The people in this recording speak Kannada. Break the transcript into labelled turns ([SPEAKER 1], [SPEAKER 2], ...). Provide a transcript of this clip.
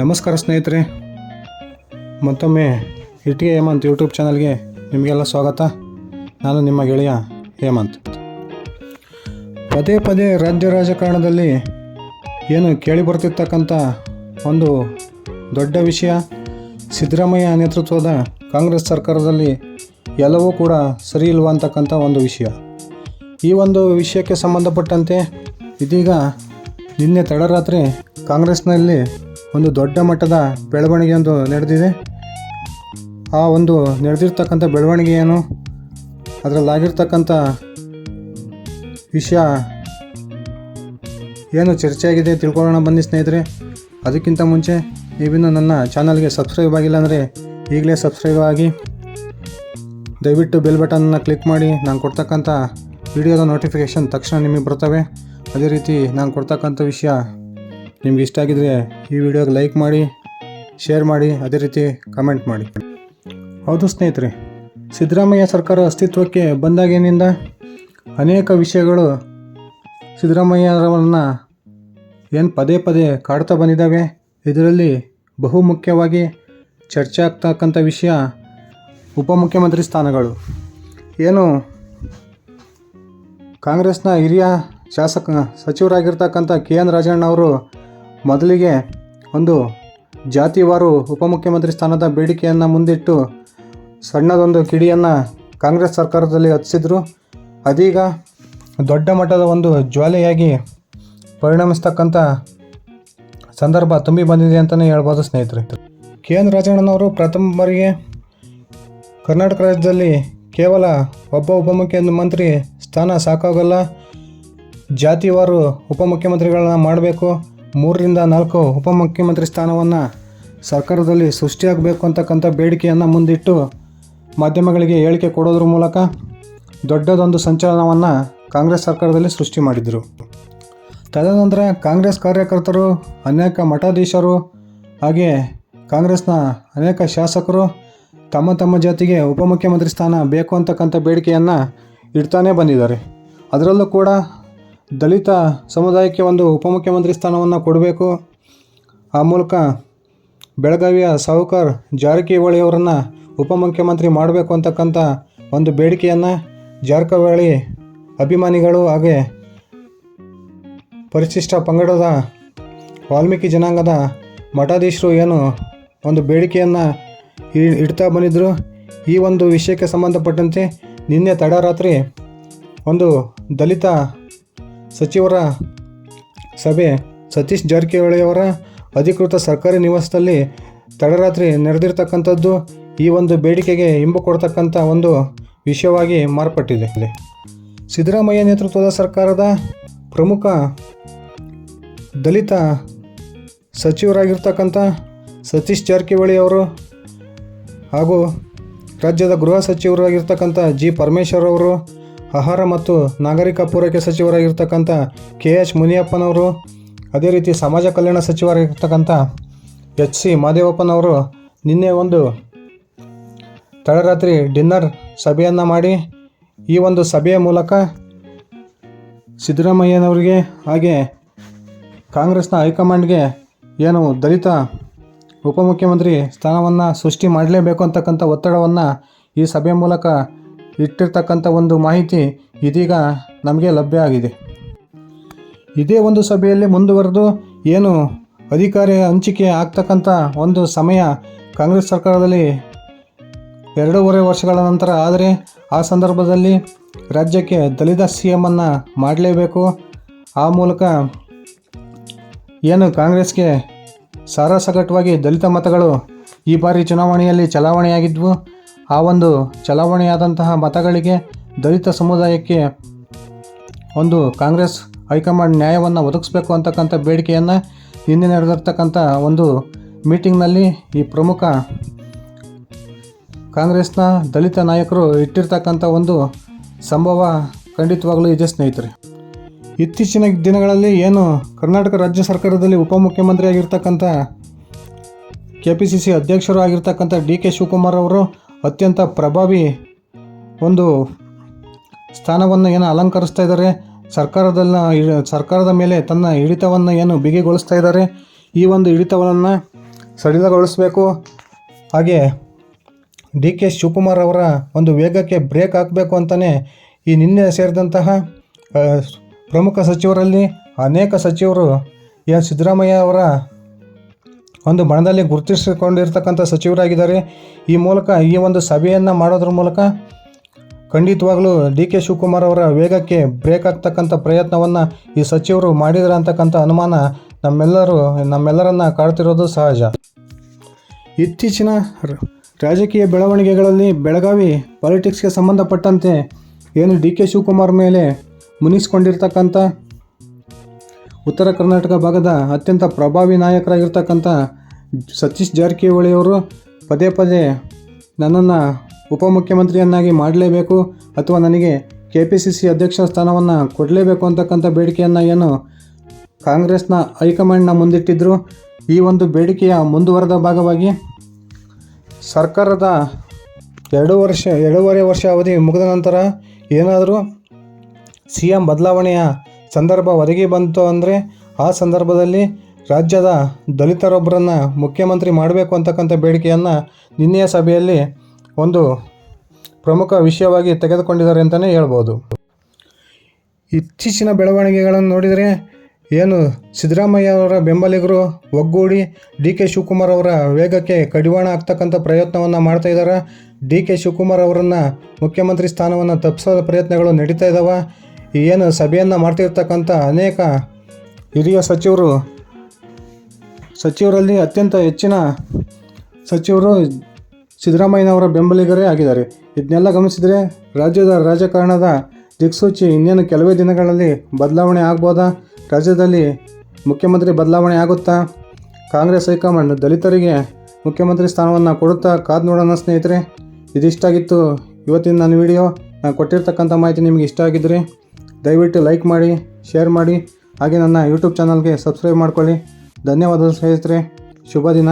[SPEAKER 1] ನಮಸ್ಕಾರ ಸ್ನೇಹಿತರೆ. ಮತ್ತೊಮ್ಮೆ ಇಟ್ಟಿಗೆ ಹೇಮಂತ್ ಯೂಟ್ಯೂಬ್ ಚಾನಲ್ಗೆ ನಿಮಗೆಲ್ಲ ಸ್ವಾಗತ. ನಾನು ನಿಮ್ಮ ಗೆಳೆಯ ಹೇಮಂತ್. ಪದೇ ಪದೇ ರಾಜ್ಯ ರಾಜಕಾರಣದಲ್ಲಿ ಏನು ಕೇಳಿ ಬರ್ತಿರ್ತಕ್ಕಂಥ ಒಂದು ದೊಡ್ಡ ವಿಷಯ, ಸಿದ್ದರಾಮಯ್ಯ ನೇತೃತ್ವದ ಕಾಂಗ್ರೆಸ್ ಸರ್ಕಾರದಲ್ಲಿ ಎಲ್ಲವೂ ಕೂಡ ಸರಿ ಇಲ್ವ ಅಂತಕ್ಕಂಥ ಒಂದು ವಿಷಯ. ಈ ಒಂದು ವಿಷಯಕ್ಕೆ ಸಂಬಂಧಪಟ್ಟಂತೆ ಇದೀಗ ನಿನ್ನೆ ತಡರಾತ್ರಿ ಕಾಂಗ್ರೆಸ್ನಲ್ಲಿ ಒಂದು ದೊಡ್ಡ ಮಟ್ಟದ ಬೆಳವಣಿಗೆ ಒಂದು ನಡೆದಿದೆ. ಆ ಒಂದು ನಡೆದಿರ್ತಕ್ಕಂಥ ಬೆಳವಣಿಗೆ ಏನು ಅದರಲ್ಲಾಗಿರ್ತಕ್ಕಂಥ ವಿಷಯ ಏನು ಚರ್ಚೆಯಾಗಿದೆ ತಿಳ್ಕೊಳ್ಳೋಣ ಬನ್ನಿ ಸ್ನೇಹಿತರೆ. ಅದಕ್ಕಿಂತ ಮುಂಚೆ ನೀವಿನ್ನು ನನ್ನ ಚಾನಲ್ಗೆ ಸಬ್ಸ್ಕ್ರೈಬ್ ಆಗಿಲ್ಲ ಅಂದರೆ ಈಗಲೇ ಸಬ್ಸ್ಕ್ರೈಬ್ ಆಗಿ ದಯವಿಟ್ಟು ಬೆಲ್ ಬಟನ್ನ ಕ್ಲಿಕ್ ಮಾಡಿ. ನಾನು ಕೊಡ್ತಕ್ಕಂಥ ವಿಡಿಯೋದ ನೋಟಿಫಿಕೇಷನ್ ತಕ್ಷಣ ನಿಮಗೆ ಬರ್ತವೆ. ಅದೇ ರೀತಿ ನಾನು ಕೊಡ್ತಕ್ಕಂಥ ವಿಷಯ ನಿಮ್ಗೆ ಇಷ್ಟ ಆಗಿದ್ರೆ ಈ ವಿಡಿಯೋಗೆ ಲೈಕ್ ಮಾಡಿ, ಶೇರ್ ಮಾಡಿ, ಅದೇ ರೀತಿ ಕಮೆಂಟ್ ಮಾಡಿ. ಹೌದು ಸ್ನೇಹಿತರೆ, ಸಿದ್ದರಾಮಯ್ಯ ಸರ್ಕಾರ ಅಸ್ತಿತ್ವಕ್ಕೆ ಬಂದಾಗಿನಿಂದ ಅನೇಕ ವಿಷಯಗಳು ಸಿದ್ದರಾಮಯ್ಯರವರನ್ನು ಏನು ಪದೇ ಪದೇ ಕಾಡ್ತಾ ಬಂದಿದ್ದಾವೆ. ಇದರಲ್ಲಿ ಬಹು ಮುಖ್ಯವಾಗಿ ಚರ್ಚೆ ಆಗ್ತಕ್ಕಂಥ ವಿಷಯ ಉಪಮುಖ್ಯಮಂತ್ರಿ ಸ್ಥಾನಗಳು. ಏನು ಕಾಂಗ್ರೆಸ್ನ ಹಿರಿಯ ಶಾಸಕ, ಸಚಿವರಾಗಿರ್ತಕ್ಕಂಥ ಕೆ ಎನ್ ರಾಜಣ್ಣ ಅವರು ಮೊದಲಿಗೆ ಒಂದು ಜಾತಿವಾರು ಉಪಮುಖ್ಯಮಂತ್ರಿ ಸ್ಥಾನದ ಬೇಡಿಕೆಯನ್ನು ಮುಂದಿಟ್ಟು ಸಣ್ಣದೊಂದು ಕಿಡಿಯನ್ನು ಕಾಂಗ್ರೆಸ್ ಸರ್ಕಾರದಲ್ಲಿ ಹಚ್ಚಿದ್ರು ಅದೀಗ ದೊಡ್ಡ ಮಟ್ಟದ ಒಂದು ಜ್ವಾಲೆಯಾಗಿ ಪರಿಣಮಿಸ್ತಕ್ಕಂಥ ಸಂದರ್ಭ ತುಂಬಿ ಬಂದಿದೆ ಅಂತಲೇ ಹೇಳ್ಬೋದು ಸ್ನೇಹಿತರೆ. ಕೆ. ಎನ್. ರಾಜಣ್ಣನವರು ಪ್ರಥಮ ಬಾರಿಗೆ ಕರ್ನಾಟಕ ರಾಜ್ಯದಲ್ಲಿ ಕೇವಲ ಒಬ್ಬ ಉಪಮುಖ್ಯಮಂತ್ರಿ ಸ್ಥಾನ ಸಾಕಾಗಲ್ಲ. ಜಾತಿವಾರು ಉಪಮುಖ್ಯಮಂತ್ರಿಗಳನ್ನ ಮಾಡಬೇಕು. ಮೂರರಿಂದ ನಾಲ್ಕು ಉಪಮುಖ್ಯಮಂತ್ರಿ ಸ್ಥಾನವನ್ನು ಸರ್ಕಾರದಲ್ಲಿ ಸೃಷ್ಟಿಯಾಗಬೇಕು ಅಂತಕ್ಕಂಥ ಬೇಡಿಕೆಯನ್ನು ಮುಂದಿಟ್ಟು ಮಾಧ್ಯಮಗಳಿಗೆ ಹೇಳಿಕೆ ಕೊಡೋದ್ರ ಮೂಲಕ ದೊಡ್ಡದೊಂದು ಸಂಚಲನವನ್ನು ಕಾಂಗ್ರೆಸ್ ಸರ್ಕಾರದಲ್ಲಿ ಸೃಷ್ಟಿ ಮಾಡಿದರು. ತದನಂತರ ಕಾಂಗ್ರೆಸ್ ಕಾರ್ಯಕರ್ತರು, ಅನೇಕ ಮಠಾಧೀಶರು ಹಾಗೆ ಕಾಂಗ್ರೆಸ್ನ ಅನೇಕ ಶಾಸಕರು ತಮ್ಮ ತಮ್ಮ ಜಾತಿಗೆ ಉಪಮುಖ್ಯಮಂತ್ರಿ ಸ್ಥಾನ ಬೇಕು ಅಂತಕ್ಕಂಥ ಬೇಡಿಕೆಯನ್ನು ಇಡ್ತಾನೇ ಬಂದಿದ್ದಾರೆ. ಅದರಲ್ಲೂ ಕೂಡ ದಲಿತ ಸಮುದಾಯಕ್ಕೆ ಒಂದು ಉಪಮುಖ್ಯಮಂತ್ರಿ ಸ್ಥಾನವನ್ನು ಕೊಡಬೇಕು. ಆ ಮೂಲಕ ಬೆಳಗಾವಿಯ ಸಾಹುಕಾರ್ ಜಾರಕಿಹೊಳಿಯವರನ್ನು ಉಪಮುಖ್ಯಮಂತ್ರಿ ಮಾಡಬೇಕು ಅಂತಕ್ಕಂಥ ಒಂದು ಬೇಡಿಕೆಯನ್ನು ಜಾರಕಿಹೊಳಿ ಅಭಿಮಾನಿಗಳು ಹಾಗೆ ಪರಿಶಿಷ್ಟ ಪಂಗಡದ ವಾಲ್ಮೀಕಿ ಜನಾಂಗದ ಮಠಾಧೀಶರು ಏನು ಒಂದು ಬೇಡಿಕೆಯನ್ನು ಇಡ್ತಾ ಬಂದಿದ್ದರು ಈ ಒಂದು ವಿಷಯಕ್ಕೆ ಸಂಬಂಧಪಟ್ಟಂತೆ ನಿನ್ನೆ ತಡರಾತ್ರಿ ಒಂದು ದಲಿತ ಸಚಿವರ ಸಭೆ ಸತೀಶ್ ಜಾರಕಿಹೊಳಿಯವರ ಅಧಿಕೃತ ಸರ್ಕಾರಿ ನಿವಾಸದಲ್ಲಿ ತಡರಾತ್ರಿ ನಡೆದಿರ್ತಕ್ಕಂಥದ್ದು ಈ ಒಂದು ಬೇಡಿಕೆಗೆ ಹಿಂಬು ಕೊಡ್ತಕ್ಕಂಥ ಒಂದು ವಿಷಯವಾಗಿ ಮಾರ್ಪಟ್ಟಿದೆ. ಸಿದ್ದರಾಮಯ್ಯ ನೇತೃತ್ವದ ಸರ್ಕಾರದ ಪ್ರಮುಖ ದಲಿತ ಸಚಿವರಾಗಿರ್ತಕ್ಕಂಥ ಸತೀಶ್ ಜಾರಕಿಹೊಳಿ ಅವರು ಹಾಗೂ ರಾಜ್ಯದ ಗೃಹ ಸಚಿವರಾಗಿರ್ತಕ್ಕಂಥ ಜಿ ಪರಮೇಶ್ವರ್ ಅವರು ಆಹಾರ ಮತ್ತು ನಾಗರಿಕ ಪೂರೈಕೆ ಸಚಿವರಾಗಿರ್ತಕ್ಕಂಥ ಕೆ ಎಚ್ ಮುನಿಯಪ್ಪನವರು, ಅದೇ ರೀತಿ ಸಮಾಜ ಕಲ್ಯಾಣ ಸಚಿವರಾಗಿರ್ತಕ್ಕಂಥ ಎಚ್ ಸಿ ಮಹದೇವಪ್ಪನವರು ನಿನ್ನೆ ಒಂದು ತಡರಾತ್ರಿ ಡಿನ್ನರ್ ಸಭೆಯನ್ನು ಮಾಡಿ ಈ ಒಂದು ಸಭೆಯ ಮೂಲಕ ಸಿದ್ದರಾಮಯ್ಯನವರಿಗೆ ಹಾಗೆ ಕಾಂಗ್ರೆಸ್ನ ಹೈಕಮಾಂಡ್ಗೆ ಏನು ದಲಿತ ಉಪಮುಖ್ಯಮಂತ್ರಿ ಸ್ಥಾನವನ್ನು ಸೃಷ್ಟಿ ಮಾಡಲೇಬೇಕು ಅಂತಕ್ಕಂಥ ಒತ್ತಡವನ್ನು ಈ ಸಭೆಯ ಮೂಲಕ ಇಟ್ಟಿರ್ತಕ್ಕಂಥ ಒಂದು ಮಾಹಿತಿ ಇದೀಗ ನಮಗೆ ಲಭ್ಯ ಆಗಿದೆ. ಇದೇ ಒಂದು ಸಭೆಯಲ್ಲಿ ಮುಂದುವರೆದು ಏನು ಅಧಿಕಾರ ಹಂಚಿಕೆ ಆಗ್ತಕ್ಕಂಥ ಒಂದು ಸಮಯ ಕಾಂಗ್ರೆಸ್ ಸರ್ಕಾರದಲ್ಲಿ ಎರಡೂವರೆ ವರ್ಷಗಳ ನಂತರ ಆದರೆ ಆ ಸಂದರ್ಭದಲ್ಲಿ ರಾಜ್ಯಕ್ಕೆ ದಲಿತ ಸಿ ಎಮ್ಮನ್ನು ಮಾಡಲೇಬೇಕು. ಆ ಮೂಲಕ ಏನು ಕಾಂಗ್ರೆಸ್ಗೆ ಸಾರಾಸಗಟವಾಗಿ ದಲಿತ ಮತಗಳು ಈ ಬಾರಿ ಚುನಾವಣೆಯಲ್ಲಿ ಚಲಾವಣೆಯಾಗಿದ್ವು. ಆ ಒಂದು ಚಲಾವಣೆಯಾದಂತಹ ಮತಗಳಿಗೆ ದಲಿತ ಸಮುದಾಯಕ್ಕೆ ಒಂದು ಕಾಂಗ್ರೆಸ್ ಹೈಕಮಾಂಡ್ ನ್ಯಾಯವನ್ನು ಒದಗಿಸ್ಬೇಕು ಅಂತಕ್ಕಂಥ ಬೇಡಿಕೆಯನ್ನು ನಿನ್ನೆ ನಡೆದಿರ್ತಕ್ಕಂಥ ಒಂದು ಮೀಟಿಂಗ್ನಲ್ಲಿ ಈ ಪ್ರಮುಖ ಕಾಂಗ್ರೆಸ್ನ ದಲಿತ ನಾಯಕರು ಇಟ್ಟಿರ್ತಕ್ಕಂಥ ಒಂದು ಸಂಭವ ಖಂಡಿತವಾಗಲೂ ಇದೆ, ಸ್ನೇಹಿತರೆ. ಇತ್ತೀಚಿನ ದಿನಗಳಲ್ಲಿ ಏನು ಕರ್ನಾಟಕ ರಾಜ್ಯ ಸರ್ಕಾರದಲ್ಲಿ ಉಪಮುಖ್ಯಮಂತ್ರಿ ಆಗಿರ್ತಕ್ಕಂಥ ಕೆ ಪಿ ಸಿ ಸಿ ಅಧ್ಯಕ್ಷರು ಆಗಿರ್ತಕ್ಕಂಥ ಡಿ ಕೆ ಶಿವಕುಮಾರ್ ಅವರು ಅತ್ಯಂತ ಪ್ರಭಾವಿ ಒಂದು ಸ್ಥಾನವನ್ನು ಏನು ಅಲಂಕರಿಸ್ತಾ ಇದ್ದಾರೆ. ಸರ್ಕಾರದಲ್ಲ, ಸರ್ಕಾರದ ಮೇಲೆ ತನ್ನ ಹಿಡಿತವನ್ನು ಏನು ಬಿಗಿಗೊಳಿಸ್ತಾ ಇದ್ದಾರೆ. ಈ ಒಂದು ಹಿಡಿತವನ್ನು ಸಡಿಲಗೊಳಿಸಬೇಕು. ಹಾಗೆ ಡಿ ಕೆ ಶಿವಕುಮಾರ್ ಅವರ ಒಂದು ವೇಗಕ್ಕೆ ಬ್ರೇಕ್ ಹಾಕಬೇಕು ಅಂತಲೇ ಈ ನಿನ್ನೆ ಸೇರಿದಂತಹ ಪ್ರಮುಖ ಸಚಿವರಲ್ಲಿ ಅನೇಕ ಸಚಿವರು ಎನ್ ಸಿದ್ದರಾಮಯ್ಯ ಅವರ ಒಂದು ಬಣದಲ್ಲಿ ಗುರುತಿಸಿಕೊಂಡಿರ್ತಕ್ಕಂಥ ಸಚಿವರಾಗಿದ್ದಾರೆ. ಈ ಮೂಲಕ ಈ ಒಂದು ಸಭೆಯನ್ನು ಮಾಡೋದ್ರ ಮೂಲಕ ಖಂಡಿತವಾಗಲೂ ಡಿ ಕೆ ಶಿವಕುಮಾರ್ ಅವರ ವೇಗಕ್ಕೆ ಬ್ರೇಕ್ ಆಗ್ತಕ್ಕಂಥ ಪ್ರಯತ್ನವನ್ನು ಈ ಸಚಿವರು ಮಾಡಿದ್ರ ಅಂತಕ್ಕಂಥ ಅನುಮಾನ ನಮ್ಮೆಲ್ಲರೂ, ನಮ್ಮೆಲ್ಲರನ್ನ ಕಾಡ್ತಿರೋದು ಸಹಜ. ಇತ್ತೀಚಿನ ರಾಜಕೀಯ ಬೆಳವಣಿಗೆಗಳಲ್ಲಿ ಬೆಳಗಾವಿ ಪಾಲಿಟಿಕ್ಸ್ಗೆ ಸಂಬಂಧಪಟ್ಟಂತೆ ಏನು ಡಿ ಕೆ ಶಿವಕುಮಾರ್ ಮೇಲೆ ಮುನಿಸ್ಕೊಂಡಿರ್ತಕ್ಕಂಥ ಉತ್ತರ ಕರ್ನಾಟಕ ಭಾಗದ ಅತ್ಯಂತ ಪ್ರಭಾವಿ ನಾಯಕರಾಗಿರ್ತಕ್ಕಂಥ ಸತೀಶ್ ಜಾರಕಿಹೊಳಿಯವರು ಪದೇ ಪದೇ ನನ್ನನ್ನು ಉಪಮುಖ್ಯಮಂತ್ರಿಯನ್ನಾಗಿ ಮಾಡಲೇಬೇಕು ಅಥವಾ ನನಗೆ ಕೆ ಪಿ ಸಿ ಸಿ ಅಧ್ಯಕ್ಷ ಸ್ಥಾನವನ್ನು ಕೊಡಲೇಬೇಕು ಅಂತಕ್ಕಂಥ ಬೇಡಿಕೆಯನ್ನು ಏನು ಕಾಂಗ್ರೆಸ್ನ ಹೈಕಮಾಂಡ್ನ ಮುಂದಿಟ್ಟಿದ್ದರು ಈ ಒಂದು ಬೇಡಿಕೆಯ ಮುಂದುವರೆದ ಭಾಗವಾಗಿ ಸರ್ಕಾರದ ಎರಡು ವರ್ಷ, ಎರಡೂವರೆ ವರ್ಷ ಅವಧಿ ಮುಗಿದ ನಂತರ ಏನಾದರೂ ಸಿ ಎಂ ಬದಲಾವಣೆಯ ಸಂದರ್ಭ ಒದಗಿ ಬಂತು ಅಂದರೆ ಆ ಸಂದರ್ಭದಲ್ಲಿ ರಾಜ್ಯದ ದಲಿತರೊಬ್ಬರನ್ನು ಮುಖ್ಯಮಂತ್ರಿ ಮಾಡಬೇಕು ಅಂತಕ್ಕಂಥ ಬೇಡಿಕೆಯನ್ನು ನಿನ್ನೆಯ ಸಭೆಯಲ್ಲಿ ಒಂದು ಪ್ರಮುಖ ವಿಷಯವಾಗಿ ತೆಗೆದುಕೊಂಡಿದ್ದಾರೆ ಅಂತಲೇ ಹೇಳ್ಬೋದು. ಇತ್ತೀಚಿನ ಬೆಳವಣಿಗೆಗಳನ್ನು ನೋಡಿದರೆ ಏನು ಸಿದ್ದರಾಮಯ್ಯ ಅವರ ಬೆಂಬಲಿಗರು ಒಗ್ಗೂಡಿ ಡಿ ಕೆ ಶಿವಕುಮಾರ್ ಅವರ ವೇಗಕ್ಕೆ ಕಡಿವಾಣ ಆಗ್ತಕ್ಕಂಥ ಪ್ರಯತ್ನವನ್ನು ಮಾಡ್ತಾ ಇದ್ದಾರೆ? ಡಿ ಕೆ ಶಿವಕುಮಾರ್ ಅವರನ್ನು ಮುಖ್ಯಮಂತ್ರಿ ಸ್ಥಾನವನ್ನು ತಪ್ಪಿಸೋ ಪ್ರಯತ್ನಗಳು ನಡೀತಾ ಇದ್ದಾವೆ ಏನು ಸಭೆಯನ್ನು ಮಾಡ್ತಿರ್ತಕ್ಕಂಥ ಅನೇಕ ಹಿರಿಯ ಸಚಿವರು, ಸಚಿವರಲ್ಲಿ ಅತ್ಯಂತ ಹೆಚ್ಚಿನ ಸಚಿವರು ಸಿದ್ದರಾಮಯ್ಯನವರ ಬೆಂಬಲಿಗರೇ ಆಗಿದ್ದಾರೆ. ಇದನ್ನೆಲ್ಲ ಗಮನಿಸಿದರೆ ರಾಜ್ಯದ ರಾಜಕಾರಣದ ದಿಕ್ಸೂಚಿ ಇನ್ನೇನು ಕೆಲವೇ ದಿನಗಳಲ್ಲಿ ಬದಲಾವಣೆ ಆಗ್ಬೋದಾ? ರಾಜ್ಯದಲ್ಲಿ ಮುಖ್ಯಮಂತ್ರಿ ಬದಲಾವಣೆ ಆಗುತ್ತಾ? ಕಾಂಗ್ರೆಸ್ ಹೈಕಮಾಂಡ್ ದಲಿತರಿಗೆ ಮುಖ್ಯಮಂತ್ರಿ ಸ್ಥಾನವನ್ನು ಕೊಡುತ್ತಾ ಕಾದು ನೋಡೋಣ ಸ್ನೇಹಿತರೆ? ಇದಿಷ್ಟಾಗಿತ್ತು ಇವತ್ತಿನ ನನ್ನ ವಿಡಿಯೋ. ನಾನು ಕೊಟ್ಟಿರ್ತಕ್ಕಂಥ ಮಾಹಿತಿ ನಿಮಗೆ ಇಷ್ಟ ಆಗಿದ್ದರೆ ದಯವಿಟ್ಟು ಲೈಕ್ ಮಾಡಿ, ಶೇರ್ ಮಾಡಿ. ಹಾಗೆ ನನ್ನ ಯೂಟ್ಯೂಬ್ ಚಾನಲ್ಗೆ ಸಬ್ಸ್ಕ್ರೈಬ್ ಮಾಡ್ಕೊಳ್ಳಿ. ಧನ್ಯವಾದಗಳು ಸ್ನೇಹಿತರೆ. ಶುಭ ದಿನ.